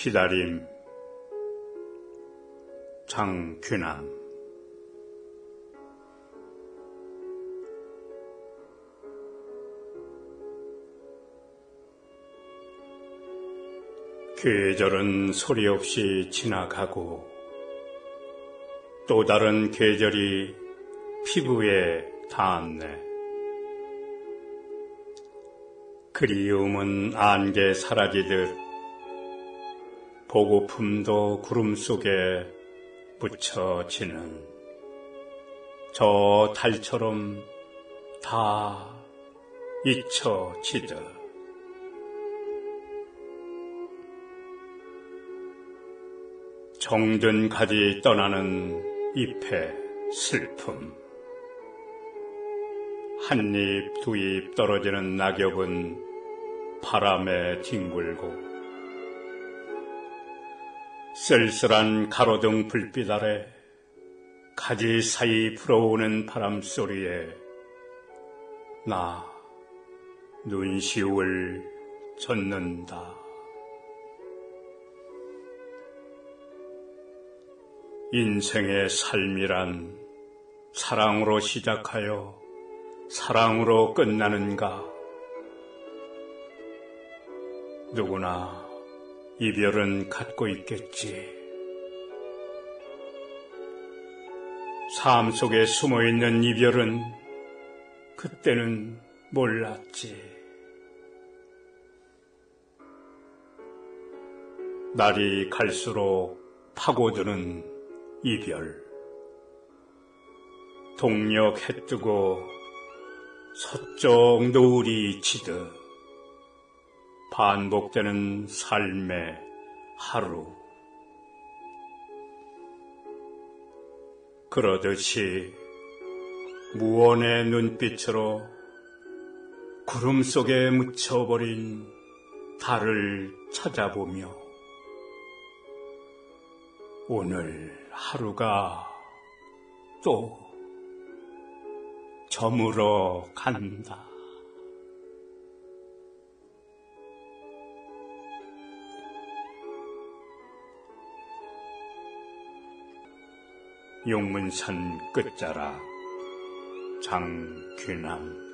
기다림 장균함 계절은 소리 없이 지나가고 또 다른 계절이 피부에 닿았네. 그리움은 안개 사라지듯 보고품도 구름 속에 묻혀지는 저 달처럼 다 잊혀지듯 정든 가지 떠나는 잎의 슬픔. 한 입, 두 입 떨어지는 낙엽은 바람에 뒹굴고 쓸쓸한 가로등 불빛 아래 가지 사이 불어오는 바람 소리에 나 눈시울 젖는다. 인생의 삶이란 사랑으로 시작하여 사랑으로 끝나는가? 누구나 이별은 갖고 있겠지. 삶 속에 숨어 있는 이별은 그때는 몰랐지. 날이 갈수록 파고드는 이별. 동력 해 뜨고 서쪽 노을이 지듯 반복되는 삶의 하루. 그러듯이 무언의 눈빛으로 구름 속에 묻혀버린 달을 찾아보며 오늘 하루가 또 저물어 간다. 용문산 끝자락 장귀남